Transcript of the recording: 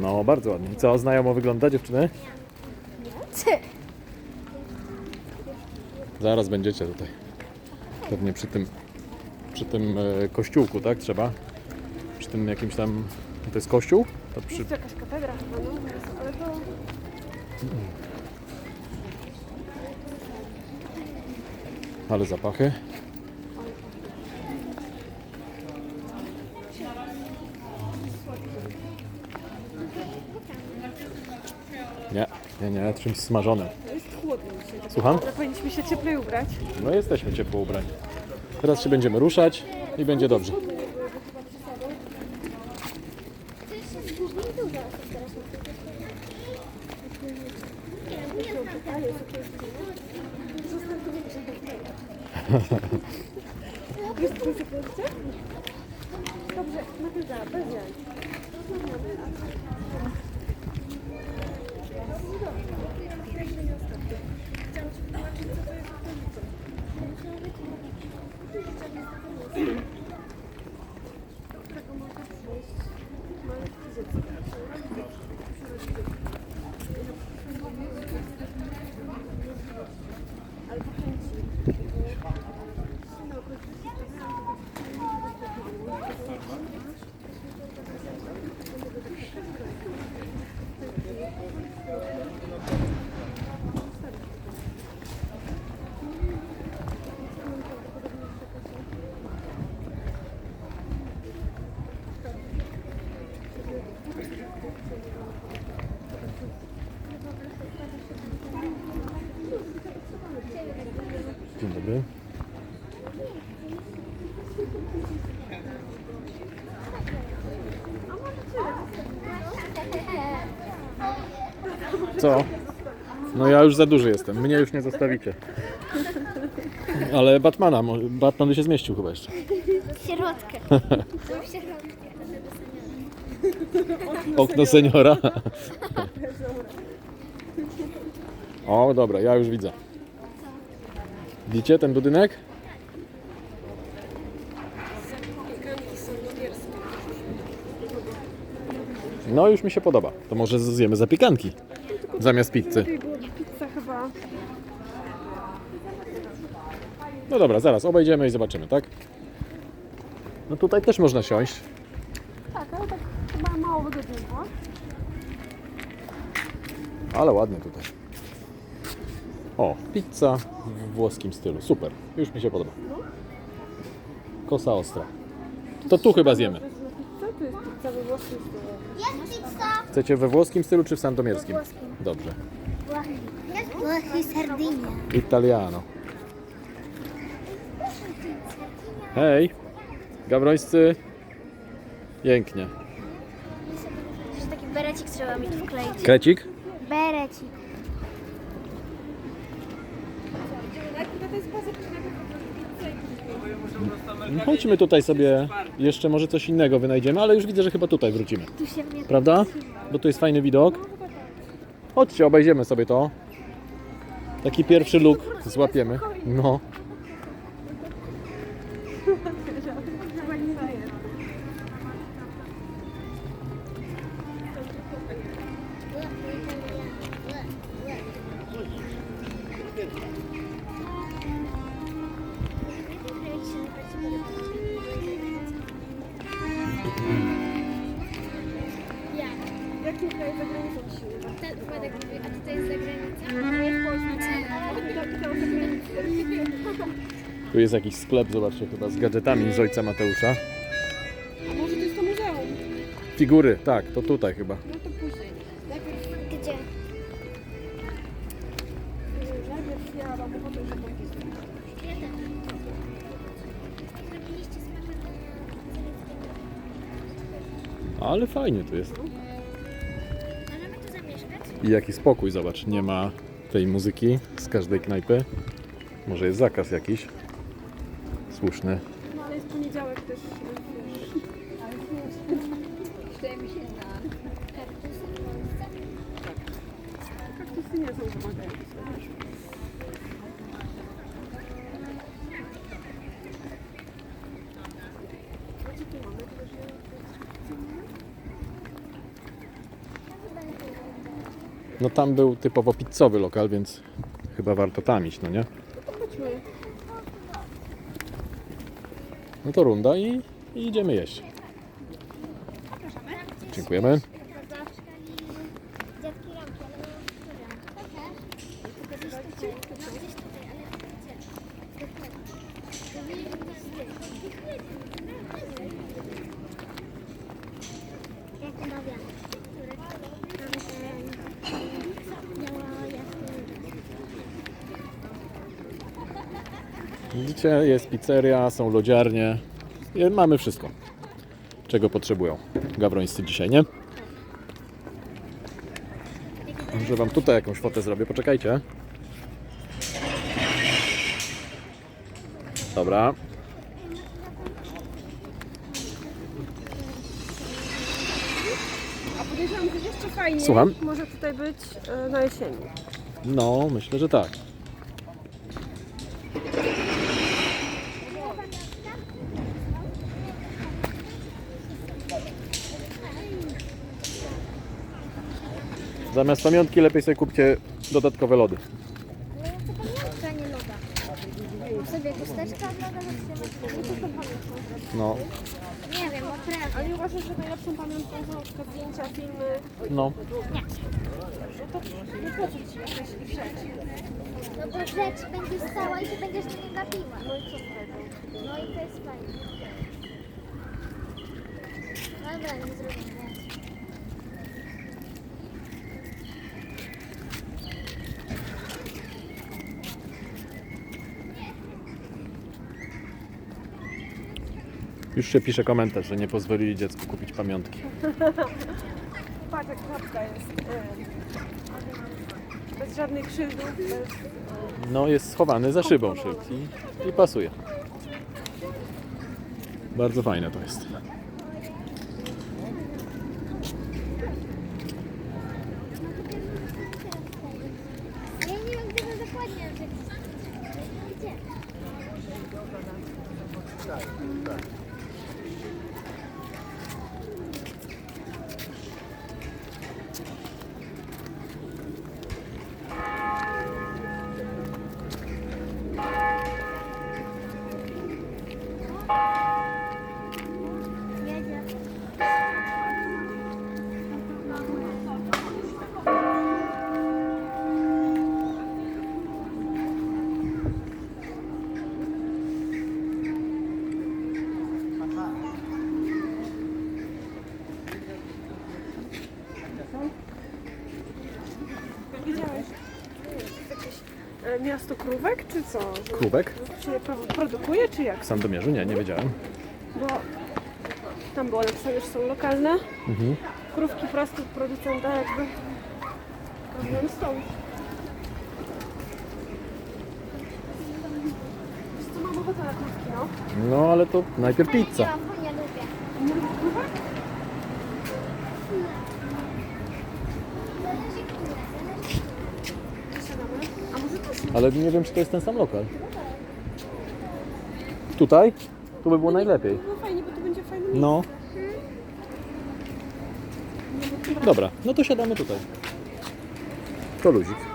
No, bardzo ładnie. I co, znajomo wygląda dziewczyny? Zaraz będziecie tutaj. Pewnie przy tym, przy tym e, kościółku, tak? Trzeba? Przy tym jakimś tam... To jest kościół? To przy... Jest jakaś katedra chyba, no, ale to... Ale zapachy. Nie, nie, czymś smażonym. Jest chłodno dzisiaj. tak Słucham? naprawdę Powinniśmy się cieplej ubrać. No jesteśmy ciepło ubrani. Teraz się będziemy ruszać i będzie dobrze. Jest? Dobrze, Matylda, bez jaj. Thank you. Dzień dobry. Co? No ja już za duży jestem. Mnie już nie zostawicie. Ale Batmana, mo- Batman by się zmieścił chyba jeszcze. Środkę. W środkę. Okno seniora. O, dobra, ja już widzę. Widzicie ten budynek? No już mi się podoba. To może zjemy zapiekanki zamiast pizzy. Pizza chyba. No dobra, zaraz obejdziemy i zobaczymy, tak? No tutaj też można siąść. Tak, ale tak chyba mało wygodnie było. Ale ładnie tutaj. O, pizza w włoskim stylu. Super, już mi się podoba. Kosa ostra. To tu chyba zjemy. Jest pizza? To jest pizza we włoskim stylu. Jest pizza. Chcecie we włoskim stylu czy w sandomierskim? Dobrze. Włochy Sardynia. Italiano. Hej, gawrońscy. Pięknie. Jeszcze taki berecik trzeba mi tu wkleić. Krecik? Berecik. No chodźmy tutaj sobie, jeszcze może coś innego wynajdziemy, ale już widzę, że chyba tutaj wrócimy. Tu się mnie Prawda? Bo tu jest fajny widok. Chodźcie, obejdziemy sobie to. Taki pierwszy look złapiemy. No. Jakim kraju za granicą ci się uda? Ten Władek mówi, a tutaj jest zagranica. To jest Polska. Tu jest jakiś sklep, zobaczcie, chyba z gadżetami z ojca Mateusza. A może to jest to muzeum? Figury, tak, to tutaj chyba. No to później. Najpierw, Gdzie? najpierw ja Ale fajnie tu jest. I jaki spokój, zobacz, nie ma tej muzyki z każdej knajpy. Może jest zakaz jakiś. Słuszny. No ale jest poniedziałek też, wiesz. Kaktusy nie są wymagające. No tam był typowo pizzowy lokal, więc chyba warto tam iść, no nie? Chodźmy. No to runda i, i idziemy jeść. Dziękujemy. Dziadki ramki, ale Tylko gdzieś tutaj, no gdzieś tutaj, ale gdzie? Dokładnie. To Jak omawiamy. Miała jasny Widzicie, jest pizzeria, są lodziarnie. Mamy wszystko, czego potrzebują gawrońscy dzisiaj, nie? Może wam tutaj jakąś fotę zrobię, poczekajcie. Dobra, A podejrzewam, że jeszcze fajniej Słucham? może tutaj być e, na jesieni. no myślę, że tak. Zamiast pamiątki lepiej sobie kupcie dodatkowe lody. Ale ja chcę pamiątkę, a nie loda. Mam sobie chusteczkę od loda zatrzymać. No, Nie wiem, naprawdę. Ale nie uważasz, że najlepszą pamiątką są na przykład zdjęcia, filmy? no. No to nie po co ci jakaś rzecz? No bo rzecz będzie stała i ty będziesz na nie napiła. No i co z tego? No i to jest fajne. Dobra, nie zrobię Już się pisze komentarz, że nie pozwolili dziecku kupić pamiątki. Patrz jak klapka jest. e, Bez żadnych krzywdów, bez... No, jest schowany za szybą szyld i, i pasuje. Bardzo fajne to jest. Ja nie wiem, gdzie to dokładnie że Gdzie? Miasto krówek, czy co? Że Krówek? się pro- produkuje, czy jak? W Sandomierzu? Nie, nie wiedziałem. Bo tam było napisane, że są lokalne. Mhm. Krówki prosto od producenta jakby rozumiem są. Wiesz co, mam ochotę na krówki, no. No, ale to najpierw pizza. bo nie lubię. Nie lubisz krówek? Zależy które, zależy Siadamy. A może też Ale nie wiem, czy to jest ten sam lokal. Tutaj? Tu by było najlepiej. No fajnie, bo to będzie fajne miejsce. No. Dobra, no to siadamy tutaj. To luzik.